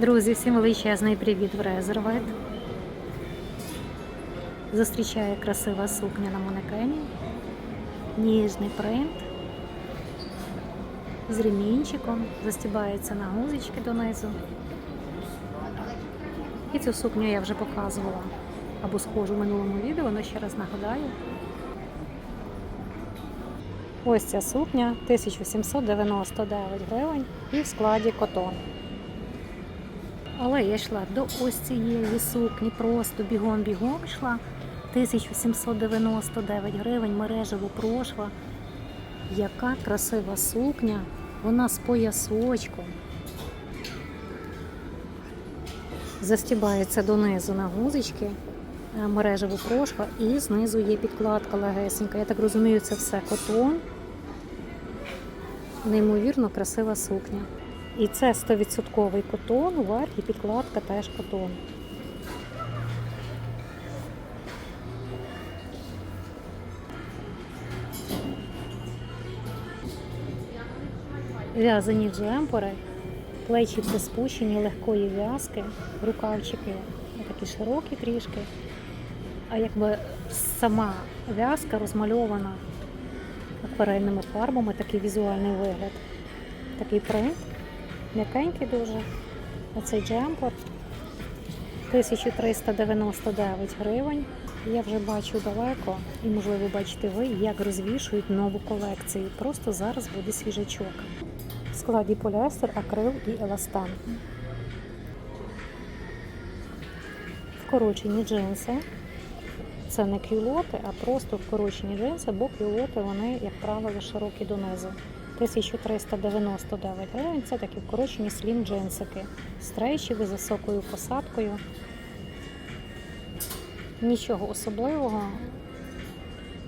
Друзі, всім величезний привіт в Резервет. Зустрічає красива сукня на манекені, ніжний принт з ремінчиком, застібається на гузички донизу. І цю сукню я вже показувала або схожу в минулому відео, але ще раз нагадаю. Ось ця сукня 1799 гривень і в складі котон. Але я йшла до ось цієї сукні, просто бігом-бігом йшла. 1799 гривень, мережево прошва. Яка красива сукня, вона з поясочком. Застібається донизу на гузички, е, мережево прошва, і знизу є підкладка легесенька. Я так розумію, це все котон. Неймовірно красива сукня. І це 100% котон, верх і підкладка теж котон. В'язані джемпери, плечі приспущені, легкої в'язки, рукавчики такі широкі трішки. А якби сама в'язка розмальована акварельними фарбами, такий візуальний вигляд. Такий принт. М'якенький дуже. Оцей джемпер 1399 гривень. Я вже бачу далеко, і можливо бачите ви, як розвішують нову колекцію. Просто зараз буде свіжачок. В складі поліестер, акрил і еластан. Вкорочені джинси. Це не кюлоти, а просто вкорочені джинси, бо кюлоти вони, як правило, широкі донизу. 1399 гривень. Це такі вкорочені слім джинсики. Стрейчеві з високою посадкою. Нічого особливого.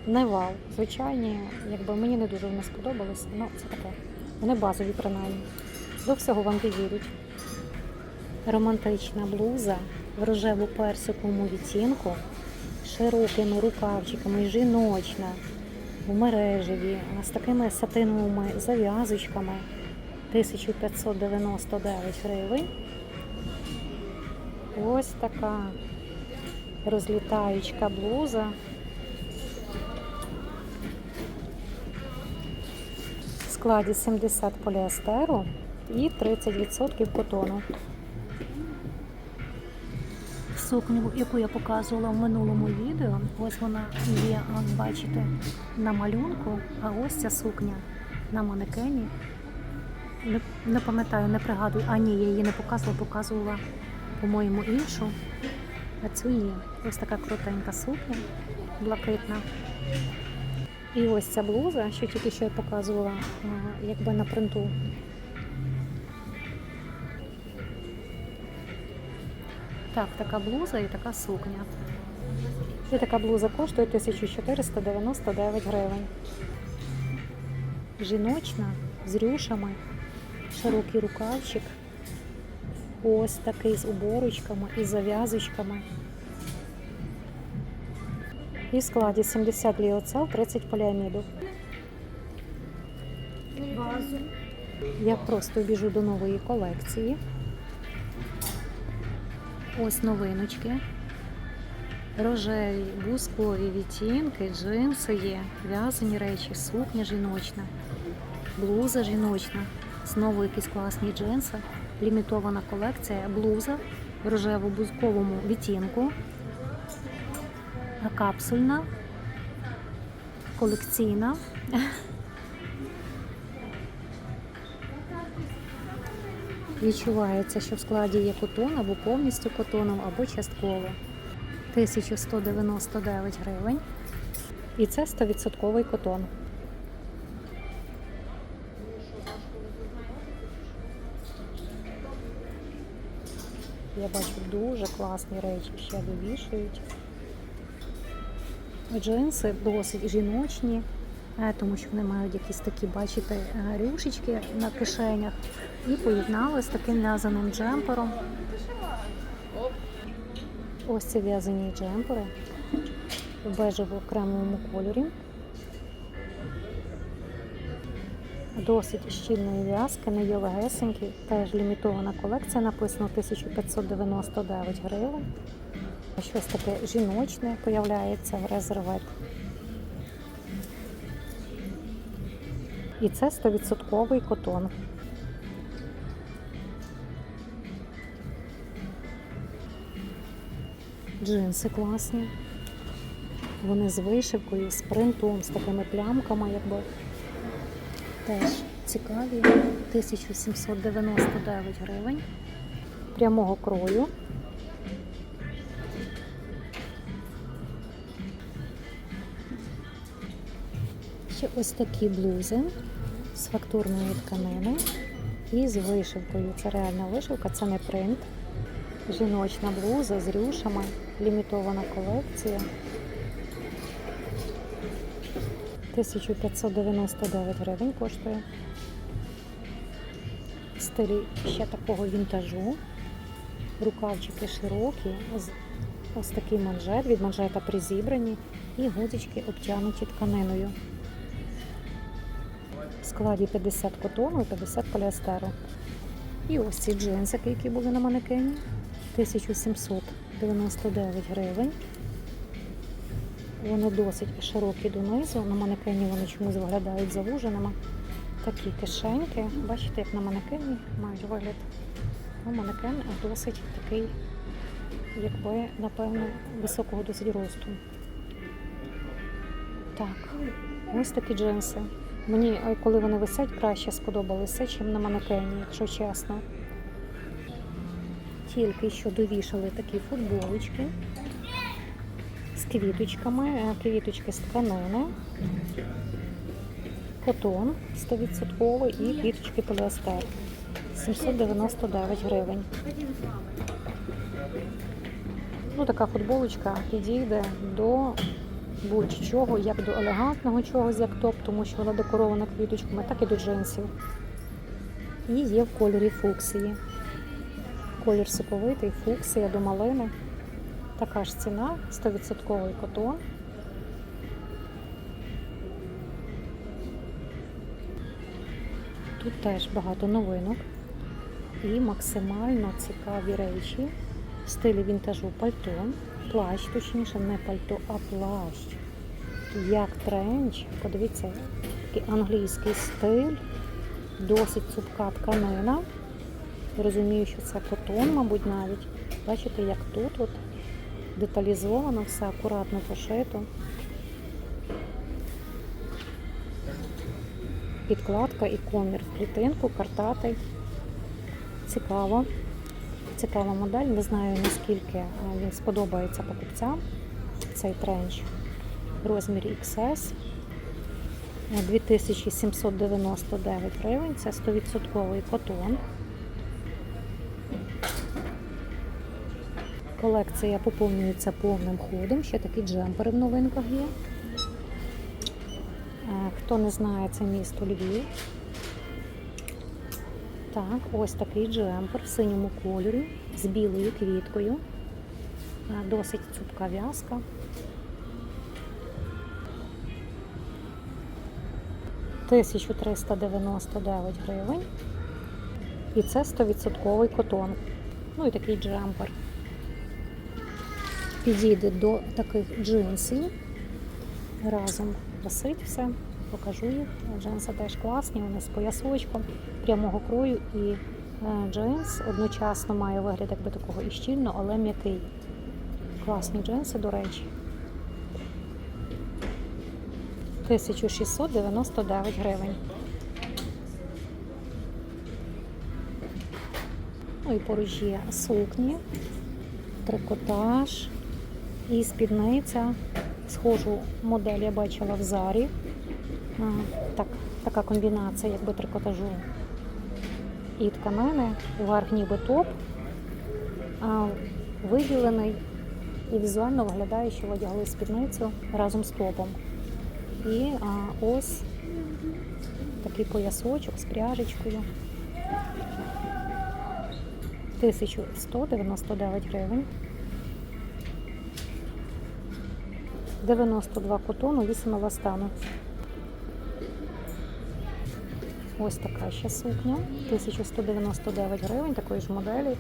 Не вау. Звичайні, якби мені не дуже вони сподобались, ну це таке. Вони базові принаймні. До всього вам підійдуть. Романтична блуза в рожеву персиковому відтінку, широкими рукавчиками, жіночна в мережеві з такими сатиновими зав'язочками 1599 гривень. Ось така розлітаючка блуза. В складі 70 поліестеру і 30% котону. Сукню, яку я показувала в минулому відео, ось вона є, бачите, на малюнку, а ось ця сукня на манекені. Не, не пам'ятаю, не пригадую, а ні, я її не показувала, показувала, по-моєму, іншу. А цю є. Ось така крутенька сукня, блакитна. І ось ця блуза, що тільки що я показувала, якби на принту. Так, така блуза і така сукня. І така блуза коштує 1499 гривень. Жіночна, з рюшами, широкий рукавчик. Ось такий з уборочками і зав'язочками. І в складі 70 ліоцел, 30 поліаміду. Я просто біжу до нової колекції. Ось новиночки. Рожеві, бускові відтінки, джинси є, в'язані речі, сукня жіночна, блуза жіночна. Знову якісь класні джинси. Лімітована колекція, блуза в рожево-бузковому відтінку. Капсульна, колекційна. Відчувається, що в складі є котон або повністю котоном, або частково. 1199 гривень. І це 100% котон. Я бачу дуже класні речі, ще вивішують. Джинси досить жіночні, тому що вони мають якісь такі, бачите, е, рюшечки на кишенях. І поєднали з таким в'язаним джемпером. Ось ці в'язані джемпери в бежево кремовому кольорі. Досить щільної в'язки, не є легесенький. Теж лімітована колекція, написано 1599 гривень. Щось таке жіночне появляється в резервет. І це 100% котон. Джинси класні. Вони з вишивкою, з принтом, з такими плямками, якби. Теж цікаві. 1799 гривень. Прямого крою. Ще ось такі блузи з фактурної тканини і з вишивкою. Це реальна вишивка, це не принт. Жіночна блуза з рюшами, лімітована колекція. 1599 гривень коштує. В стилі ще такого вінтажу. Рукавчики широкі, ось такий манжет, від манжета призібрані і гудзички обтянуті тканиною. Складі 50 котону і 50 поліестеру. І ось ці джинсики, які були на манекені. 1799 гривень. Вони досить широкі донизу. На манекені вони чомусь виглядають завуженими. Такі кишеньки. Бачите, як на манекені мають вигляд. Ну, манекен досить такий, якби, напевно, високого досить росту. Так, ось такі джинси. Мені, е, коли вони висять, краще сподобалися, ніж на манекені, якщо чесно. Тільки що довішали такі футболочки з квіточками, е, квіточки з тканини, котон 100% і квіточки поліестер. 799 гривень. Ну, така футболочка підійде до будь-чого, як до елегантного чогось, як топ, тому що вона декорована квіточками, так і до джинсів. І є в кольорі фуксії. Колір соковитий, фуксія до малини. Така ж ціна, 100% котон. Тут теж багато новинок і максимально цікаві речі в стилі вінтажу пальто. Плащ, точніше, не пальто, а плащ. Як тренч. Подивіться, такий англійський стиль, досить цупка тканина. Розумію, що це котон, мабуть, навіть. Бачите, як тут от деталізовано, все акуратно пошито. Підкладка і комір в клітинку, картатий. Цікаво. Цікава модель. Не знаю наскільки е, він сподобається покупцям. Цей тренч в розмірі XS. Е, 2799 гривень. Це 100% котон. Колекція поповнюється повним ходом. Ще такі джемпери в новинках є. Е, Хто не знає, це місто Львів. Так, ось такий джемпер в синьому кольорі з білою квіткою. Е, Досить цупка в'язка. Тисячу 1399 гривень. І це 100% котон. Ну і такий джемпер. Підійде до таких джинсів. Разом висить все. Покажу їх. Джинси теж класні, вони з поясочком прямого крою і е, джинс одночасно має вигляд якби такого і щільно, але м'який. Класні джинси, до речі. 1699 гривень. Ну і поруч є сукні, трикотаж і спідниця. Схожу модель я бачила в зарі. Так, така комбінація якби трикотажу і тканини. Верх ніби топ, а, виділений і візуально виглядає, що одягли спідницю разом з топом. І а, ось такий поясочок з пряжечкою. 1199 гривень. 92 котону, 8 еластану. Ось така ще сукня. 1199 гривень, такої ж моделі.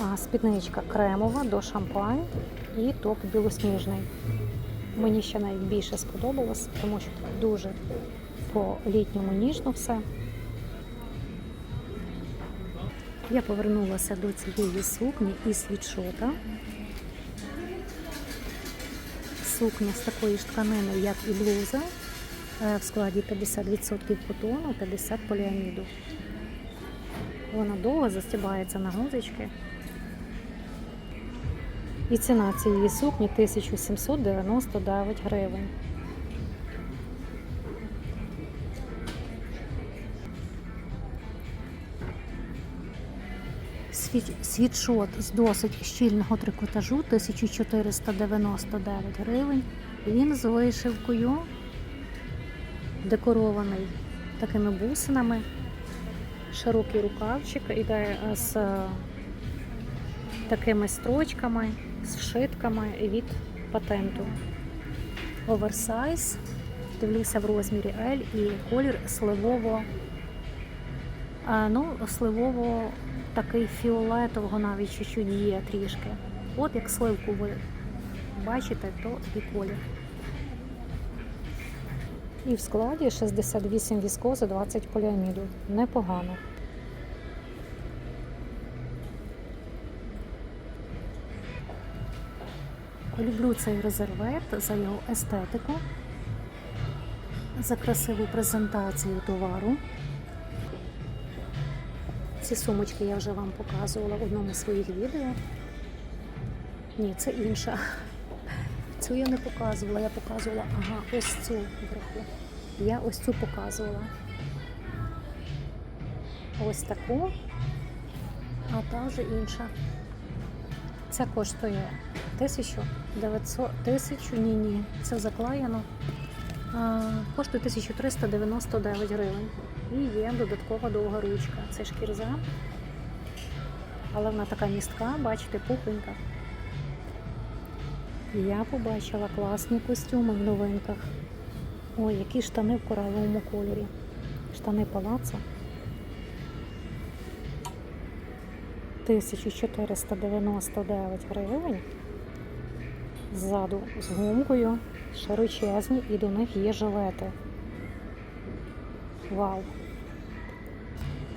А, спідничка кремова до шампань і топ білосніжний. Мені ще найбільше сподобалось, тому що дуже по літньому ніжно все. Я повернулася до цієї сукні із світшота. Сукня з такої ж тканини, як і блуза, в складі 50% котону, 50 поліаміду. Вона довго застібається на гузички. І ціна цієї сукні 1799 гривень. Світшот з досить щільного трикотажу 1499 гривень. Він з вишивкою, декорований такими бусинами. Широкий рукавчик іде е, з е, такими строчками, з вшитками від патенту. Оверсайз. Дивлюся в розмірі L і колір сливово. А, ну, сливово такий фіолетового навіть чуть-чуть є трішки. От як сливку ви бачите, то і колір. І в складі 68 віскози, 20 поліаміду. Непогано. Люблю цей резервет за його естетику, за красиву презентацію товару. Ці сумочки я вже вам показувала в одному з своїх відео. Ні, це інша. Цю я не показувала, я показувала, ага, ось цю вверху. Я ось цю показувала. Ось таку, а та вже інша. Це коштує 1900, 1000, ні, ні, це заклеєно. Коштує 1399 гривень. І є додаткова довга ручка. Це шкірза. Але вона така містка, бачите, пухленька. Я побачила класні костюми в новинках. Ой, які штани в кораловому кольорі. Штани палацо. 1499 гривень. Ззаду з гумкою, широчезні, і до них є жилети. Вау!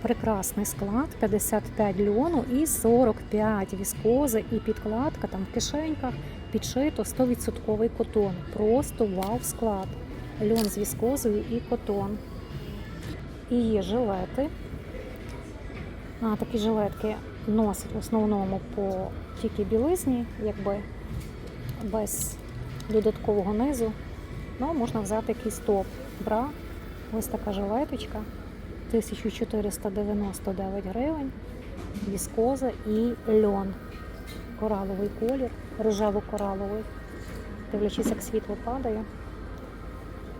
Прекрасний склад, 55 льону і 45 віскози, і підкладка там в кишеньках підшито 100% котон. Просто вау склад. Льон з віскозою і котон. І є жилети. А, такі жилетки носять в основному по тільки білизні, якби без додаткового низу. Ну, можна взяти якийсь топ. Бра. Ось така жилеточка. 1499 гривень. Віскоза і льон. Кораловий колір, рожево-кораловий. Дивлячись, як світло падає.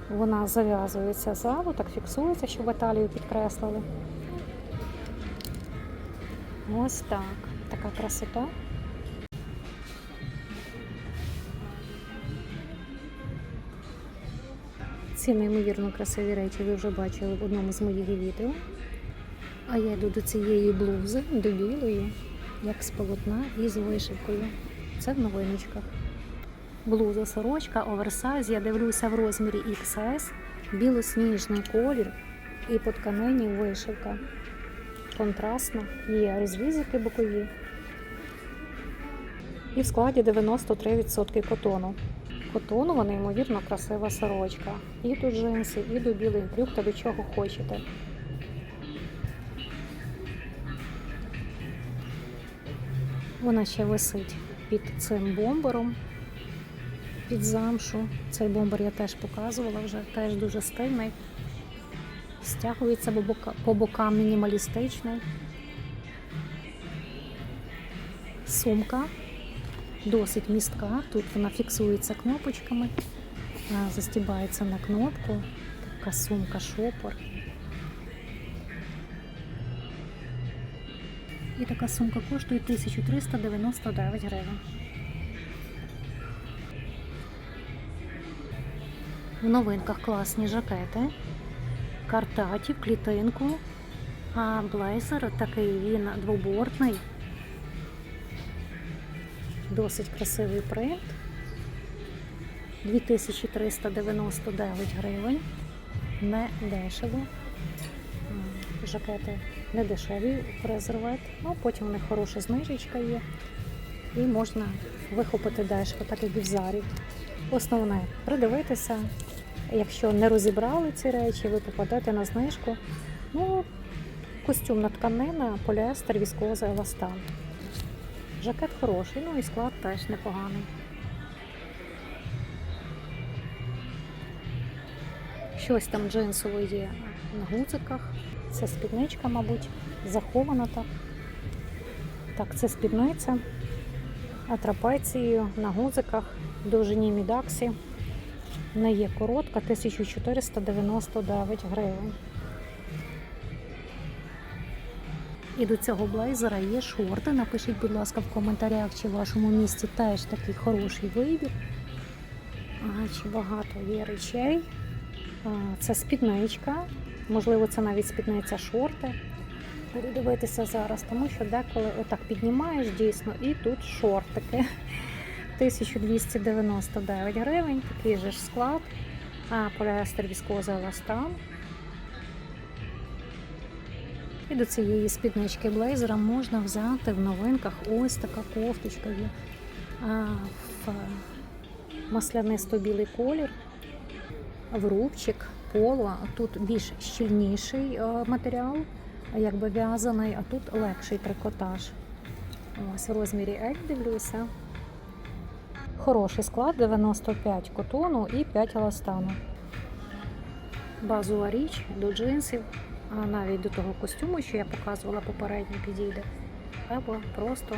Вона зав'язується ззаду, так фіксується, щоб баталію підкреслили. Ось так. Така красота. Ці неймовірно красиві речі ви вже бачили в одному з моїх відео. А я йду до цієї блузи, до білої, як з полотна і з вишивкою. Це в новиночках. Блуза сорочка, оверсайз. Я дивлюся в розмірі XS, білосніжний колір і по тканині вишивка. Контрастно, є розрізики бокові. І в складі 93% котону. Котонова, неймовірно красива сорочка. І до джинси, і до білих брюк, та до чого хочете. Вона ще висить під цим бомбером, під замшу. Цей бомбер я теж показувала вже, теж дуже стильний. Стягується по бока- по бокам мінімалістичний. Сумка досить містка. Тут вона фіксується кнопочками, застібається на кнопку. Така сумка шопор. І така сумка коштує 1399 гривень. В новинках класні жакети. картаті в клітинку. А блейзер такий він двобортний. Досить красивий принт. 2399 гривень. Не дешево. Жакети не дешеві презервет, ну потім у них хороша знижечка є. І можна вихопити дешево, так як і в зарі. Основне придивитися. Якщо не розібрали ці речі, ви попадете на знижку. Ну, костюмна тканина, поліестер, віскоза, еластан. Жакет хороший, ну і склад теж непоганий. Щось там джинсове є на гудзиках. Це спідничка, мабуть, захована так. Так, це спідниця. А на гудзиках в довжині мідаксі. Не є коротка, 1499 гривень. І до цього блейзера є шорти. Напишіть, будь ласка, в коментарях, чи в вашому місті теж такий хороший вибір. Ага, чи багато є речей. А, Це спідничка. Можливо, це навіть спідниця шорти. Буду дивитися зараз, тому що деколи отак піднімаєш дійсно, і тут шортики. 1299 гривень, такий же ж склад. А, поліестер віскоза еластан. І до цієї спіднички блейзера можна взяти в новинках ось така кофточка є. В маслянисто-білий колір, в рубчик, поло. Тут більш щільніший е, матеріал, якби в'язаний, а тут легший трикотаж. Ось в розмірі L дивлюся. Хороший склад 95 котону і 5 еластану. Базова річ до джинсів, а навіть до того костюму, що я показувала попередньо, підійде. Або просто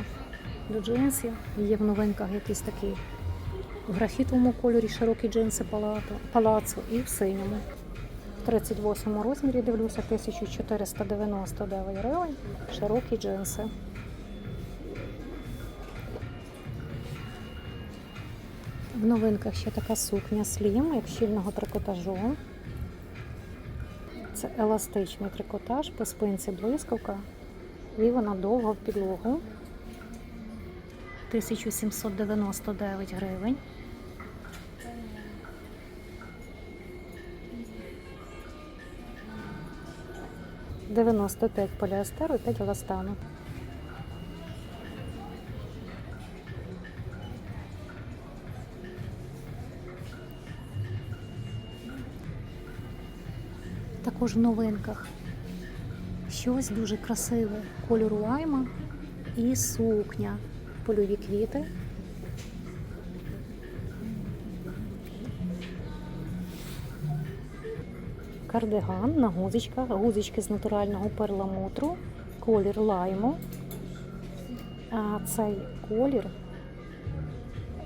до джинсів. Є в новинках якісь такі в графітовому кольорі широкі джинси палацу і в синьому. В 38 розмірі дивлюся 1499 гривень. Широкі джинси. В новинках ще така сукня слім, як щільного трикотажу. Це еластичний трикотаж, по спинці блискавка. І вона довго в підлогу. 1799 гривень. Дев'яносто п'ять поліестеру і 5 еластану. Також в новинках щось дуже красиве кольору лайма і сукня. Польові квіти. Кардиган на гузичках, гузички з натурального перламутру, колір лайму. А цей колір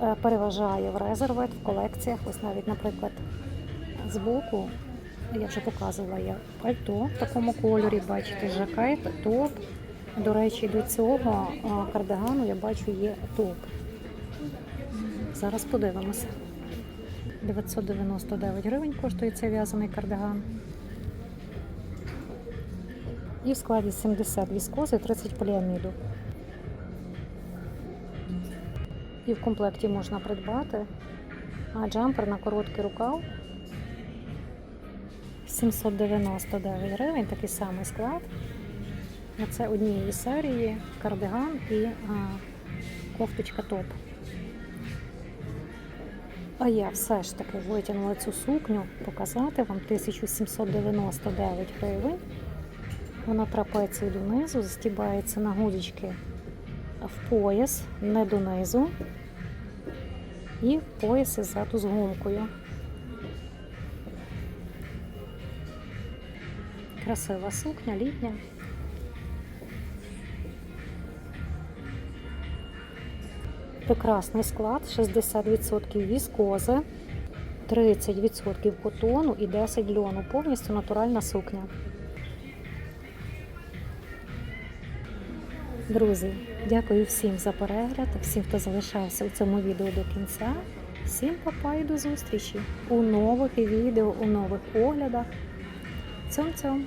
е, переважає в резервет в колекціях. Ось навіть, наприклад, збоку я вже показувала я пальто в такому кольорі, бачите, жакет, топ. До речі, до цього кардигану я бачу є топ. Зараз подивимося. 999 гривень коштує цей в'язаний кардиган. І в складі 70 віскози, 30 поліаміду. І в комплекті можна придбати а джампер на короткий рукав 799 гривень, такий самий склад. Це однієї серії кардиган і а, кофточка топ. А я все ж таки витягнула цю сукню показати вам 1799 гривень. Вона трапецію донизу, застібається на гудочки в пояс, не донизу. І в поясі ззаду з гумкою. Красива сукня, літня. Прекрасний склад, 60% віскози, 30% котону і 10 льону. Повністю натуральна сукня. Друзі, дякую всім за перегляд, всім, хто залишався у цьому відео до кінця. Всім папа і до зустрічі у нових відео, у нових оглядах. Цьом-цьом.